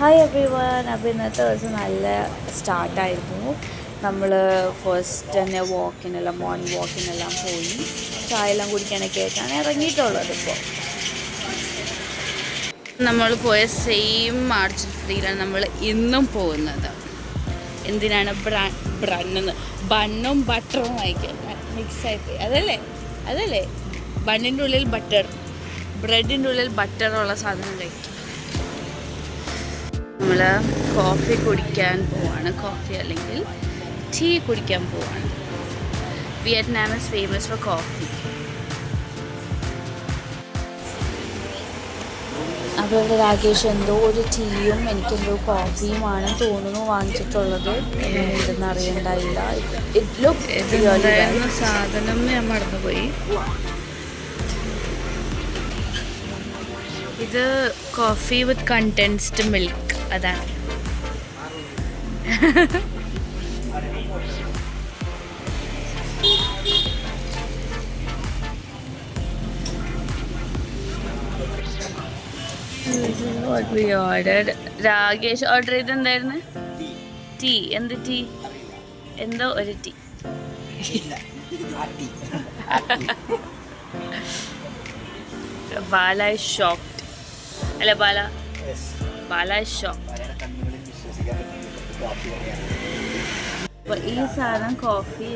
Hi every one അപ്പോൾ ഇന്നത്തെ ദിവസം നല്ല സ്റ്റാർട്ടായിരുന്നു നമ്മൾ ഫസ്റ്റ് തന്നെ വാക്കിനെല്ലാം മോർണിംഗ് വാക്കിനെല്ലാം പോയി. ചായ എല്ലാം കുടിക്കാനൊക്കെ ആയിട്ടാണ് ഇറങ്ങിയിട്ടുള്ളത് ഇപ്പോൾ നമ്മൾ പോയ സെയിം മാർജിൻ ഫ്രീയിലാണ് നമ്മൾ ഇന്നും പോകുന്നത്. എന്തിനാണ് ബ്രാ ബ്രണ്ണെന്ന്? ബണ്ണും ബട്ടറും വാങ്ങിക്കാൻ. മിക്സ് ആയിപ്പോയി അതല്ലേ? അതല്ലേ? ബണ്ണിന്റെ ഉള്ളിൽ ബട്ടർ ബ്രെഡിന്റെ ഉള്ളിൽ ബട്ടറുള്ള സാധനം കഴിക്കും. നമ്മൾ കോഫി കുടിക്കാൻ പോവാണ്. കോഫി അല്ലെങ്കിൽ ടീ കുടിക്കാൻ പോവാണ്. Vietnam is famous for coffee അപ്പോൾ ഇവിടെ രാകേഷ് എന്തോ ഒരു ടീയും എനിക്കെന്തോ കോഫിയുമാണ് തോന്നുന്നു വാങ്ങിച്ചിട്ടുള്ളത്. എന്തെന്ന് അറിയണ്ടായില്ല. സാധനം? ഞാൻ മറന്നുപോയി. ഇത് കോഫി വിത്ത് കണ്ടൻസ്ഡ് മിൽക്ക് അതാണ്. What we ordered. Rakesh order ചെയ്ത് എന്തായിരുന്നു? ടീ എന്ത് ടീ എന്തോ ഒരു ടീ ബാല ഷോക്ക് അല്ല ബാല ഷോക്ക് അപ്പൊ ഈ സാധനം കോഫി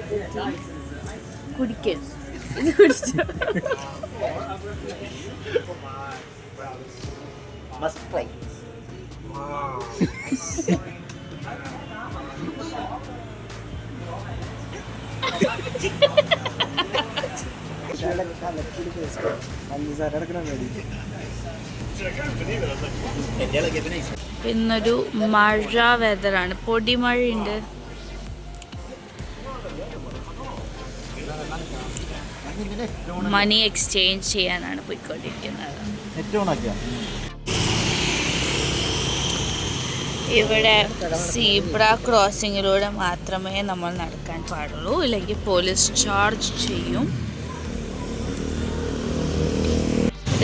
കുടിക്കും ഇത് കുടിച്ചോ. പഞ്ചസാര എടുക്കണം വേണ്ടി ഇന്നൊരു മഴ വെതറാണ് പൊടിമഴയുണ്ട്. മണി എക്സ്ചേഞ്ച് ചെയ്യാനാണ് പോയിക്കൊണ്ടിരിക്കുന്നത്. ഇവിടെ സീബ്ര ക്രോസിങ്ങിലൂടെ മാത്രമേ നമ്മൾ നടക്കാൻ പാടുള്ളൂ. ഇല്ലെങ്കിൽ പോലീസ് ചാർജ് ചെയ്യും.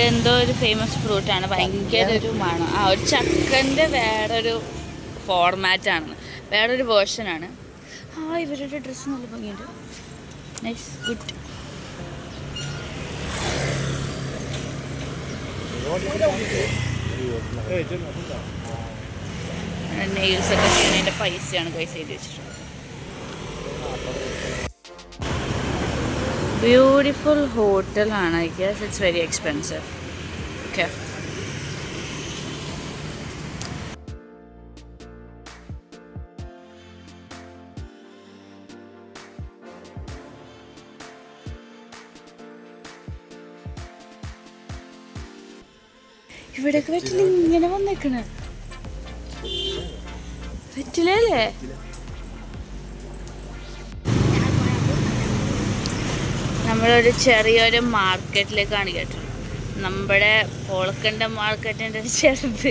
ഇതെന്തോ ഒരു ഫേമസ് ഫ്രൂട്ടാണ് ഭയങ്കര ഒരു മണം. ആ ഒരു ചക്കന്റെ വേറൊരു ഫോർമാറ്റാണ് വേറൊരു വേർഷനാണ് ആ ഇവരുടെ ഡ്രസ്സ് നല്ല ഭംഗിയുണ്ട്. നൈസ് ഗുഡ് നെയിൽസ് ഒക്കെ ചെയ്യുന്നതിന്റെ പൈസയാണ് പൈസ എഴുതി വെച്ചിട്ടുള്ളത്. ബ്യൂട്ടിഫുൾ ഹോട്ടലാണ് I guess it's very expensive okay ഇവിടെയൊക്കെ പറ്റില്ല ഇങ്ങനെ വന്നേക്കണേ. പറ്റില്ലല്ലേ നമ്മളൊരു ചെറിയൊരു മാർക്കറ്റിലേക്കാണ് കേട്ടത് നമ്മുടെ പോളക്കണ്ട മാർക്കറ്റിന്റെ ഒരു ചെറുത്.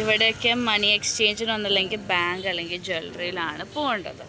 ഇവിടെയൊക്കെ മണി എക്സ്ചേഞ്ചിനൊന്നല്ലെങ്കിൽ ബാങ്ക് അല്ലെങ്കിൽ ജ്വല്ലറിയിലാണ് പോകേണ്ടത്.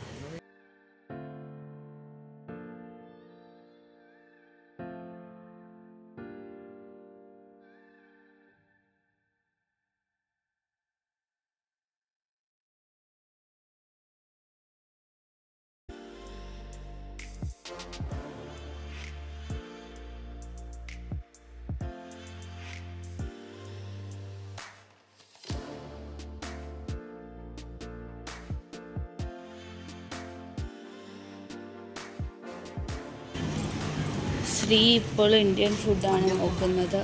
ശ്രീ ഇപ്പോൾ ഇന്ത്യൻ ഫുഡാണ് നോക്കുന്നത്.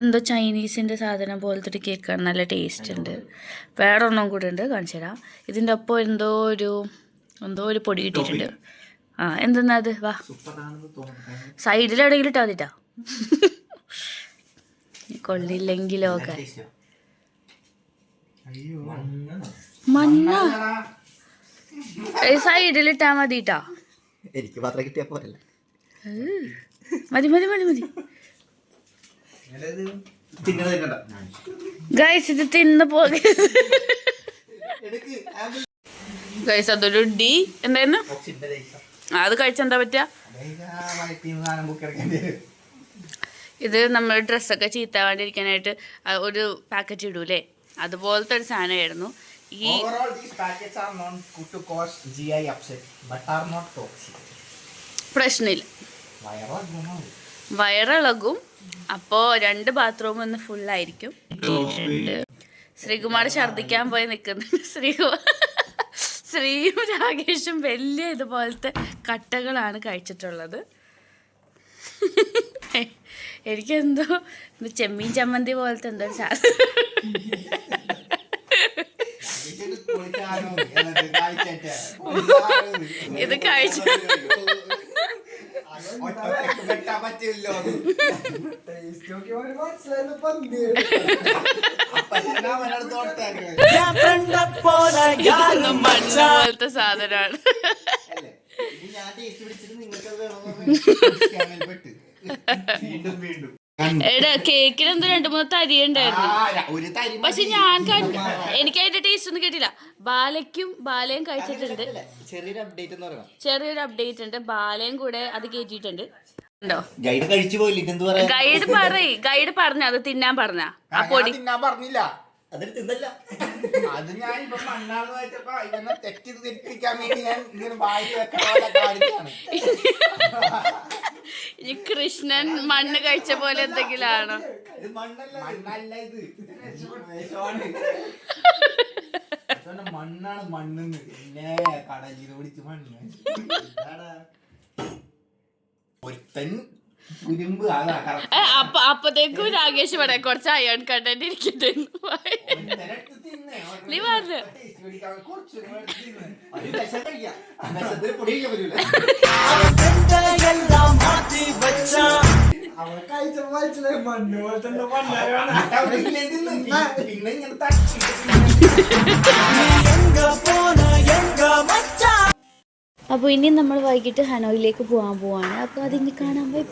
എന്തോ ചൈനീസിന്റെ സാധനം പോലത്തെ ഒരു കേക്കാണ്. നല്ല ടേസ്റ്റ് ഉണ്ട്. വേറെ ഒന്നും കൂടെ ഉണ്ട്. കാണിച്ചു തരാം. ഇതിന്റെ ഒപ്പം എന്തോ ഒരു എന്തോ ഒരു പൊടി കിട്ടിയിട്ടുണ്ട്. ആ എന്തെന്നാ അത്? വാ. എവിടെയെങ്കിലും ഇട്ടാ മതിട്ടാ. കൊള്ളില്ലെങ്കിലോ ഒക്കെ. മണ്ണ? സൈഡിൽ ഇട്ടാ മതിട്ടാ. എനിക്ക് മാത്രം കിട്ടിയാ പോരല്ലേ. മതി മതി മതി മതി. ഗൈസ് ഇത് തിന്ന് പോകെ ഗൈസ് അതൊരു ഡി. എന്തായിരുന്നു? അത് കഴിച്ചെന്താ പറ്റുക ഇത് നമ്മൾ ഡ്രസ്സൊക്കെ ചീത്താവാണ്ടിരിക്കാനായിട്ട് ഒരു പാക്കറ്റ് ഇടൂലേ? അതുപോലത്തെ ഒരു സാധനമായിരുന്നു. ഈ. പ്രശ്നമില്ല. വയറിളകും അപ്പോൾ രണ്ട് ബാത്റൂം ഫുൾ ആയിരിക്കും. ശ്രീകുമാർ ഛർദിക്കാൻ പോയി നിൽക്കുന്നുണ്ട് ശ്രീകുമാർ ശ്രീയും രാകേഷും വലിയ ഇതുപോലത്തെ കട്ടകളാണ് കഴിച്ചിട്ടുള്ളത്. എനിക്കെന്തോ ചെമ്മീൻ ചമ്മന്തി പോലത്തെ എന്തോ സാധനം. ഇത് കഴിച്ച വെട്ടാൻ സാധനമാണ് ഞാൻ ടേസ്റ്റ് പിടിച്ചിട്ട് നിങ്ങൾക്ക്. വീണ്ടും വീണ്ടും. എടാ കേക്കിൽ എന്തോ രണ്ട് മൂന്ന് തരി ഉണ്ടായിരുന്നു. പക്ഷെ ഞാൻ കണ്ട എനിക്ക് അതിന്റെ ടേസ്റ്റ് ഒന്നും കേട്ടില്ല ബാലയ്ക്കും ബാലയും കഴിച്ചിട്ടുണ്ട്. ചെറിയൊരു അപ്ഡേറ്റ് എന്ന് പറയാം ചെറിയൊരു അപ്ഡേറ്റ് ഉണ്ട്. ബാലയും കൂടെ അത് കേട്ടിട്ടുണ്ട് ഗൈഡ് കഴിച്ചു പോയില്ല? ഗൈഡ് പറയ്. ഗൈഡ് പറഞ്ഞ അത് തിന്നാൻ പറഞ്ഞ. ആ പൊടി. തിന്നാൻ പറഞ്ഞില്ല. അതിന് തിന്നല്ല. അത് ഞാൻ ഇപ്പൊ മണ്ണാന്ന് വെച്ചപ്പോ ഇവനെ തെറ്റി വേണ്ടി ഞാൻ ഇങ്ങനെ കാണിക്കാണ്. ഈ കൃഷ്ണൻ മണ്ണ് കഴിച്ച പോലെ എന്തെങ്കിലും ആണോ ഇത് മണ്ണല്ല മണ്ണല്ല ഇത്. വിഷമാണ്. അതുകൊണ്ട് മണ്ണാണ് മണ്ണെന്ന്. പിന്നെ കടലിൽ പിടിച്ച് മണ്ണ് ഒരുത്തൻ അപ്പൊ അപ്പത്തേക്കും രാകേഷ് പറയാം കുറച്ച് അയൺ കണ്ടന്റ് തിന്നെ. നീ പറഞ്ഞോ. പിന്നെ ഇങ്ങനെ അപ്പോൾ ഇനി നമ്മൾ വൈകിട്ട് ഹനോയിലേക്ക് പോകാൻ പോവാണ്. അപ്പോൾ അതിന് കാണാൻ പോയി